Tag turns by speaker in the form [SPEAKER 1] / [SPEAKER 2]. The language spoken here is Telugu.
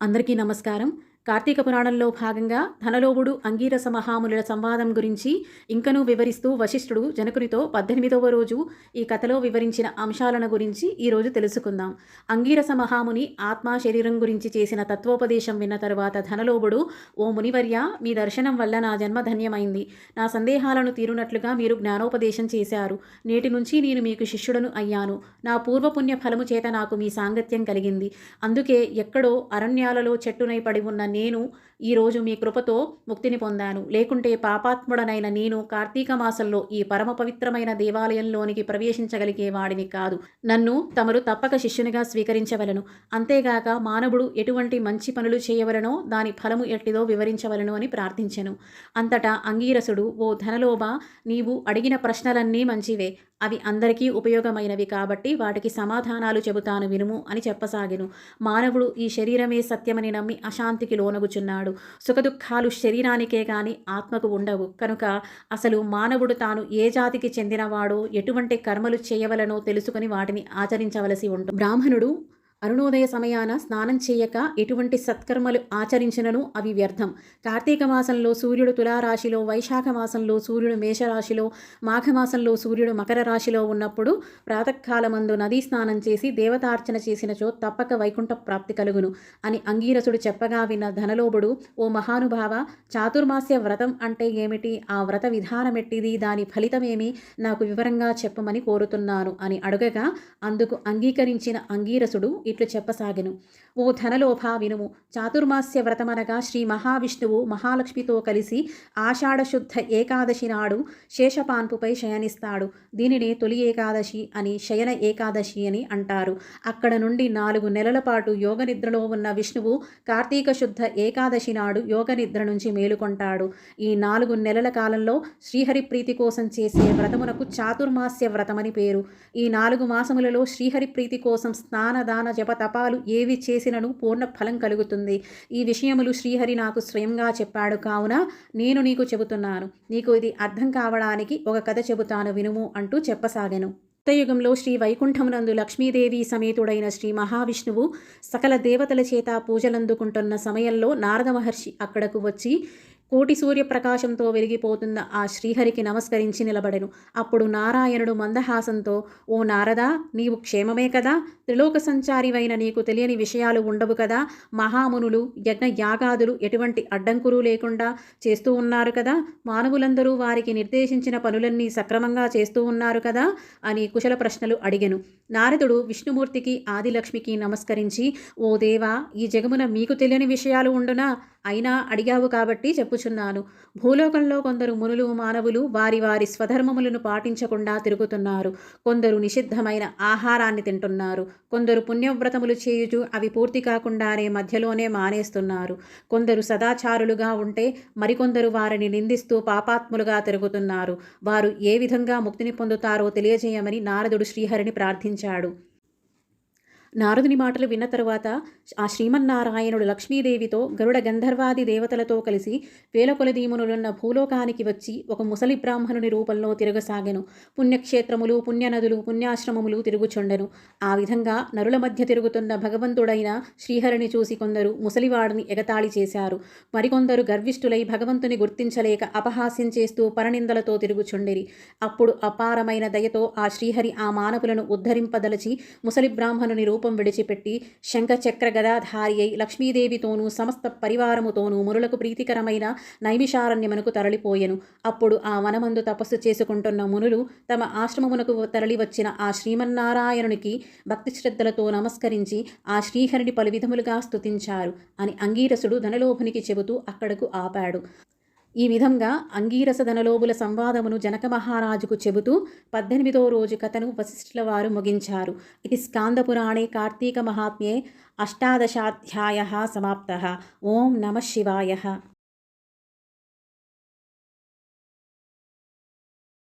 [SPEAKER 1] అందరికీ నమస్కారం. కార్తీక పురాణంలో భాగంగా ధనలోభుడు అంగీరస మహాముల సంవాదం గురించి ఇంకనూ వివరిస్తూ వశిష్ఠుడు జనకునితో పద్దెనిమిదవ రోజు ఈ కథలో వివరించిన అంశాలను గురించి ఈరోజు తెలుసుకుందాం. అంగీరస మహాముని ఆత్మ శరీరం గురించి చేసిన తత్వోపదేశం విన్న తరువాత ధనలోభుడు ఓ మునివర్య మీ దర్శనం వల్ల నా జన్మ ధన్యమైంది. నా సందేహాలను తీరునట్లుగా మీరు జ్ఞానోపదేశం చేశారు. నేటి నుంచి నేను మీకు శిష్యుడను అయ్యాను. నా పూర్వపుణ్య ఫలము చేత నాకు మీ సాంగత్యం కలిగింది. అందుకే ఎక్కడో అరణ్యాలలో చెట్టునై పడి ఉన్న నేను ఈరోజు మీ కృపతో ముక్తిని పొందాను. లేకుంటే పాపాత్ముడనైన నేను కార్తీక మాసంలో ఈ పరమ పవిత్రమైన దేవాలయంలోనికి ప్రవేశించగలిగే వాడిని కాదు. నన్ను తమరు తప్పక శిష్యునిగా స్వీకరించవలను. అంతేగాక మానవుడు ఎటువంటి మంచి పనులు చేయవలనో దాని ఫలము ఎట్టిదో వివరించవలను అని ప్రార్థించెను. అంతటా అంగీరసుడు ఓ ధనలోభ నీవు అడిగిన ప్రశ్నలన్నీ మంచివే. అవి అందరికీ ఉపయోగమైనవి కాబట్టి వాటికి సమాధానాలు చెబుతాను వినుము అని చెప్పసాగెను. మానవుడు ఈ శరీరమే సత్యమని నమ్మి అశాంతికి లోనగుచున్నాడు. సుఖదుఖాలు శరీరానికే గాని ఆత్మకు ఉండవు. కనుక అసలు మానవుడు తాను ఏ జాతికి చెందినవాడో ఎటువంటి కర్మలు చేయవలనో తెలుసుకుని వాటిని ఆచరించవలసి ఉంటుంది బ్రాహ్మణుడు అరుణోదయ సమయాన స్నానం చేయక ఎటువంటి సత్కర్మలు ఆచరించినను అవి వ్యర్థం. కార్తీక మాసంలో సూర్యుడు తులారాశిలో వైశాఖ మాసంలో సూర్యుడు మేషరాశిలో మాఘమాసంలో సూర్యుడు మకర రాశిలో ఉన్నప్పుడు ప్రాతకాలమందు నదీ స్నానం చేసి దేవతార్చన చేసినచో తప్పక వైకుంఠ ప్రాప్తి కలుగును అని అంగీరసుడు చెప్పగా విన్న ధనలోభుడు ఓ మహానుభావ చాతుర్మాస్య వ్రతం అంటే ఏమిటి? ఆ వ్రత విధానమెట్టిది? దాని ఫలితమేమి? నాకు వివరంగా చెప్పమని కోరుతున్నాను అని అడగగా అందుకు అంగీకరించిన అంగీరసుడు ఇట్లు చెప్పసాగెను. ఓ ధనలోభ వినుము. చాతుర్మాస్య వ్రతమనగా శ్రీ మహావిష్ణువు మహాలక్ష్మితో కలిసి ఆషాఢశుద్ధ ఏకాదశి నాడు శేషపాన్పుపై శయనిస్తాడు. దీనిని తొలి ఏకాదశి అని శయన ఏకాదశి అని అంటారు. అక్కడ నుండి నాలుగు నెలల పాటు యోగ నిద్రలో ఉన్న విష్ణువు కార్తీక శుద్ధ ఏకాదశి నాడు యోగ నిద్ర నుంచి మేలుకొంటాడు. ఈ నాలుగు నెలల కాలంలో శ్రీహరి ప్రీతి కోసం చేసే వ్రతమునకు చాతుర్మాస్య వ్రతమని పేరు. ఈ నాలుగు మాసములలో శ్రీహరి ప్రీతి కోసం స్నాన దాన జప తపాలు ఏవి చేసినను పూర్ణ ఫలం కలుగుతుంది. ఈ విషయములు శ్రీహరి నాకు స్వయంగా చెప్పాడు. కావున నేను నీకు చెబుతున్నాను. నీకు ఇది అర్థం కావడానికి ఒక కథ చెబుతాను వినుము అంటూ చెప్పసాగాను. యుగంలో శ్రీ వైకుంఠమునందు లక్ష్మీదేవి సమేతుడైన శ్రీ మహావిష్ణువు సకల దేవతల చేత పూజలందుకుంటున్న సమయంలో నారద మహర్షి అక్కడకు వచ్చి కోటి సూర్యప్రకాశంతో వెలిగిపోతున్న ఆ శ్రీహరికి నమస్కరించి నిలబడెను. అప్పుడు నారాయణుడు మందహాసంతో ఓ నారదా నీవు క్షేమమే కదా? త్రిలోక సంచారివైన నీకు తెలియని విషయాలు ఉండవు కదా? మహామునులు యజ్ఞ యాగాదులు ఎటువంటి అడ్డంకులు లేకుండా చేస్తూ ఉన్నారు కదా? మానవులందరూ వారికి నిర్దేశించిన పనులన్నీ సక్రమంగా చేస్తూ ఉన్నారు కదా? అని కుశల ప్రశ్నలు అడిగెను. నారదుడు విష్ణుమూర్తికి ఆదిలక్ష్మికి నమస్కరించి ఓ దేవా ఈ జగమున మీకు తెలియని విషయాలు ఉండునా? అయినా అడిగావు కాబట్టి చెప్పుచున్నాను. భూలోకంలో కొందరు మునులు మానవులు వారి వారి స్వధర్మములను పాటించకుండా తిరుగుతున్నారు. కొందరు నిషిద్ధమైన ఆహారాన్ని తింటున్నారు. కొందరు పుణ్యవ్రతములు చేయుచు అవి పూర్తి కాకుండానే మధ్యలోనే మానేస్తున్నారు. కొందరు సదాచారులుగా ఉంటే మరికొందరు వారిని నిందిస్తూ పాపాత్ములుగా తిరుగుతున్నారు. వారు ఏ విధంగా ముక్తిని పొందుతారో తెలియజేయమని నారదుడు శ్రీహరిని ప్రార్థించాడు. నారదుని మాటలు విన్న తరువాత ఆ శ్రీమన్నారాయణుడు లక్ష్మీదేవితో గరుడ గంధర్వాది దేవతలతో కలిసి వేల కొలదీమునులున్న భూలోకానికి వచ్చి ఒక ముసలి బ్రాహ్మణుని రూపంలో తిరగసాగెను. పుణ్యక్షేత్రములు పుణ్యనదులు పుణ్యాశ్రమములు తిరుగుచుండెను. ఆ విధంగా నరుల మధ్య తిరుగుతున్న భగవంతుడైన శ్రీహరిని చూసి కొందరు ముసలివాడిని ఎగతాళి చేశారు. మరికొందరు గర్విష్ఠులై భగవంతుని గుర్తించలేక అపహాస్యం చేస్తూ పరనిందలతో తిరుగుచుండిరి. అప్పుడు అపారమైన దయతో ఆ శ్రీహరి ఆ మానవులను ఉద్ధరింపదలచి ముసలి బ్రాహ్మణుని రూపం రూపం విడిచిపెట్టి శంఖచక్ర గదాధారి అయి లక్ష్మీదేవితోనూ సమస్త పరివారముతోనూ మునులకు ప్రీతికరమైన నైమిషారణ్యమునకు తరలిపోయెను. అప్పుడు ఆ వనమందు తపస్సు చేసుకుంటున్న మునులు తమ ఆశ్రమమునకు తరలివచ్చిన ఆ శ్రీమన్నారాయణునికి భక్తి శ్రద్ధలతో నమస్కరించి ఆ శ్రీహరిని పలు విధములుగా స్తుతించారు అని అంగీరసుడు ధనలోభునికి చెబుతూ అక్కడకు ఆపాడు. ఈ విధంగా అంగీరస ధనలోబుల సంవాదమును జనక మహారాజుకు చెబుతూ పద్దెనిమిదో రోజు కథను వశిష్ఠుల వారు ముగించారు. ఇది స్కాందపురాణే కార్తీక మహాత్మ్యే అష్టాదశాధ్యాయ సమాప్త. ఓం నమ శివాయ.